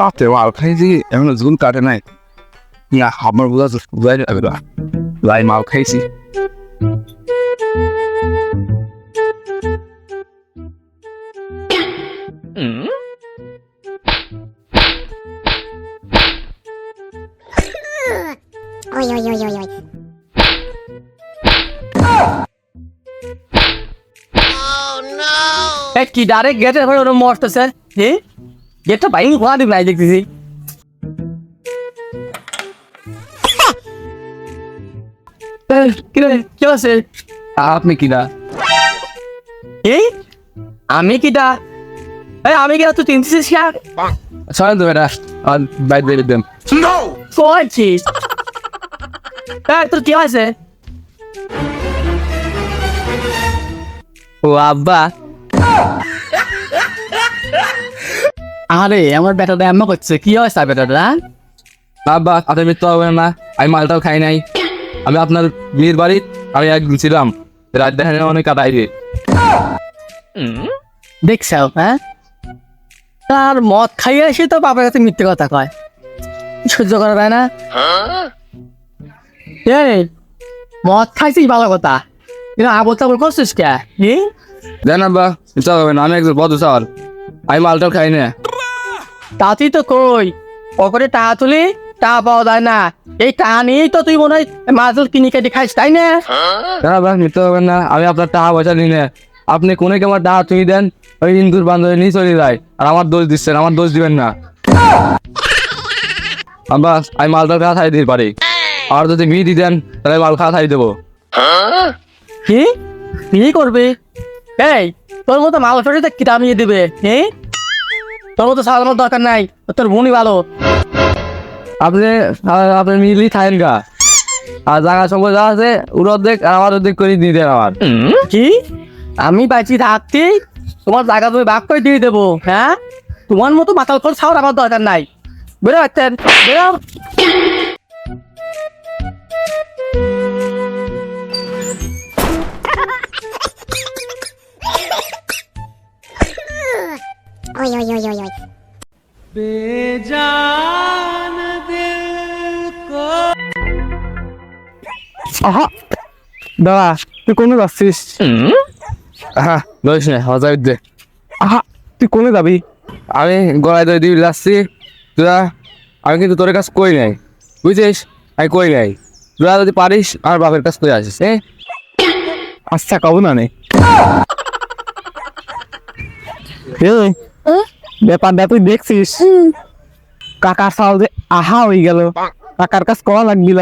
তাতে মাল খাইছি এখনও জুন কাটে নাই। ইয়া আমার বোঝা বুঝাই যাবে না লাই মাল খাইছি। Oi, oi, oi, oi, oi. এই কি ডাইরেক্ট গেটের ঘরে ওরম মরতেছে হে গেটটা বাইরে খোলা দিবি নাই দেখতেছি এই, কি রে কি আছে আপনি কিনা এই আমি কিটা এই আমি কিটা তুই চিনতেছিস কি সরেন তো বেটা আর বাইর বের দেন কইছিস এই তোর কি আছে ও আব্বা আরে আমার বেটাটা এমন করছে। কি হয়েছে বেটাটা বাবা আপনার মৃত্যু হবে না। আমি মালটাও খাই নাই। আমি আপনার বিয়ের বাড়ি আমি একদিন ছিলাম। রাত দেখা অনেক কাটাই দিয়ে দেখছ হ্যাঁ? তার মদ খাইয়ে এসে তো বাবার কাছে মিথ্যে কথা কয়। সহ্য করা যায় না। এই মদ খাইছিস ভালো কথা। কিন্তু আবল তাবল করছিস কে? মৃত্যু হবে না আমি একজন বদ আমি মালটাও খাই না তাতেই তো কই? পকেটে টাকা তুলি টাকা পাওয়া যায় না। এই টাকা নিয়েই তো তুই মনে হয় মাছল কিনে কেটে খাইস তাই না? হবে না। আমি আপনার টাকা পয়সা নিই না। আপনি কোনে আমার টাকা তুমি দেন ওই হিন্দুর বান্ধবী নিয়ে চলে যায়। আর আমার দোষ দিচ্ছেন আমার দোষ দিবেন না। আব্বা আমি মালটার খাওয়া খাই দিতে পারি। আর যদি বিয়ে দিতেন তাহলে মাল খাওয়া খাই দেবো। কি? বিয়ে করবে? এই তোর মতো মাল ফেটে কিতাব নিয়ে দেবে হি? তোর মতো সাধারণ দরকার নাই তোর বোনই ভালো। আপনি আপনি মিলি থাকেন গা। আর জাগা সঙ্গে যা আছে ওর অর্ধেক আর আমার অর্ধেক করে দিয়ে দেন আমার কি? আমি পাইছি থাকতে তোমার জায়গা তুমি বাক করে দিয়ে দেবো হ্যাঁ? তোমার মতো মাতাল করে ছাওয়ার আমার দরকার নাই। বেরো বেরো। আহা। দাদা তুই কোনে যাচ্ছিস? হ্যাঁ বলিস না হজা দে। আহা তুই কোনে যাবি? আমি গলায় ধরে দিয়ে যাচ্ছি। তোরা আমি কিন্তু তোর কাছে কই নাই। বুঝছিস? আমি কই নাই। তোরা যদি পারিস আমার বাপের কাছে কই আসিস হ্যাঁ? আচ্ছা কব না নে। ব্যাপারটা তুই দেখছিস? কাকার সাল যে আহা হয়ে গেল। কাকার কাছে কয়া লাগবিল।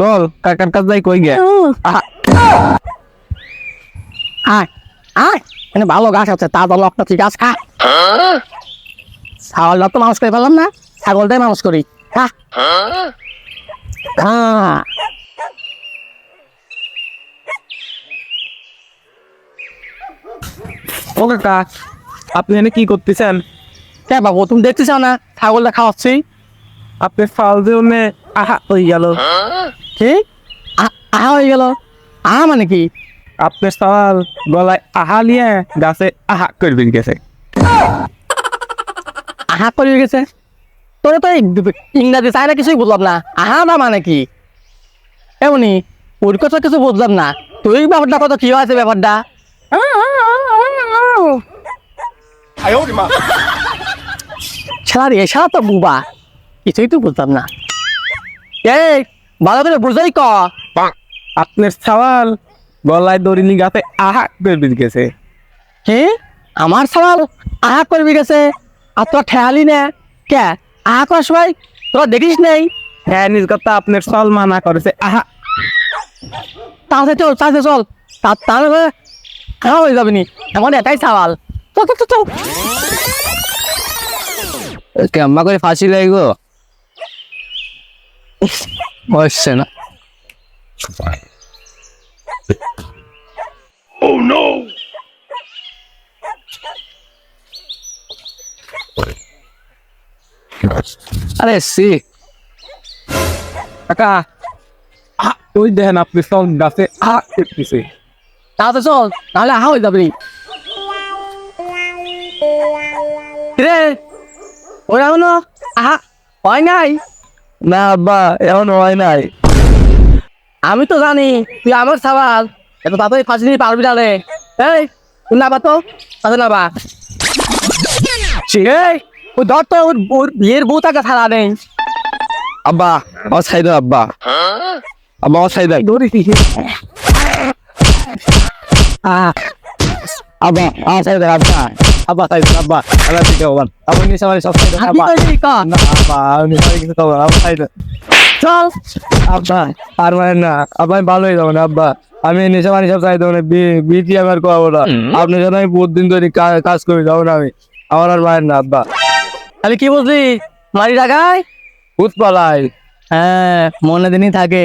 চল কাকার কাছে যাই কই গে। আয় আয়। এখানে ভালো গাছ আছে তা দল একটা ঠিক আছে খা ছাগলটা তো মানুষ করে ফেললাম না ছাগলটাই মানুষ করি। খা ও কাকা আপনি এখানে কি করতেছেন? কে বাবু তুমি দেখতেছ না ছাগলটা খাওয়াচ্ছি। আপনি ফাল দিয়ে আহা হয়ে গেল। কি? আ- আহা হয়ে গেল। আহা মানে কি? আপনার সওয়াল গলায় আহা নিয়ে গাছে আহা করবেন গেছে। আহা করে গেছে? তোরে তো ইংরাজি চাই না কিছুই বুঝলাম না। আহা না মানে কি? এমনি ওর কথা কিছু বুঝলাম না। তুই ব্যাপারটা কত কি আছে ব্যাপারটা? ছাড়া রে ছাড়া তো বুবা। কিছুই তো বুঝলাম না। এই ভালো করে বুঝাই ক। আপনার সওয়াল গলায় দড়ি নিয়ে আহা করবেন গেছে কি আমার সওয়াল আহা করবি গেছে আর তোর ঠেয়ালি নে। কে? আহা করার সময় তোরা দেখিস নেই। হ্যাঁ নিজ কথা আপনার সওয়াল মানা করেছে। আহা। তাহলে চল তাহলে চল। তা তাহলে খাওয়া হয়ে যাবে নি। এমন এটাই সওয়াল। চল চল, চল কেমন করে ফাঁসি লাগব হচ্ছে না আরে সি কাকা ওই দেখেন আপনি সওয়াল গাছে আহা করতেছে তাহলে চল নাহলে আহা হয়ে যাবে রে ওরা হলো আহা হয় নাই না আব্বা এখন হয় নাই। আমি তো জানি তুই আমার সওয়াল এত তাড়াতাড়ি ফাঁসি নিয়ে পারবি না রে। এই তুই নাবা তো তাতে নাবা। এই ওই ধর তো ওর ওর বিয়ের বউ তাকে ছাড়া নেই। আব্বা আমার দেন আব্বা। আব্বা আমার দেন। ধরি আব্বা আমার দেন আব্বা। হবান আমার নিচে আমার সব না আমি কিছু খাব না, আমার চল। আব্বা আর মানে না আব্বা আমি ভালো হয়ে যাব না আব্বা। আমি নেশা পানি সব চাই দেবো না বিটি আমার করব না। আপনার সাথে আমি বহুত দিন ধরে কাজ করে যাব না আমি। আমার আর মায়ের না আব্বা। তাহলে কি বুঝলি? মারি রাখায়? ভূত পালাই হ্যাঁ মনে দিনই থাকে।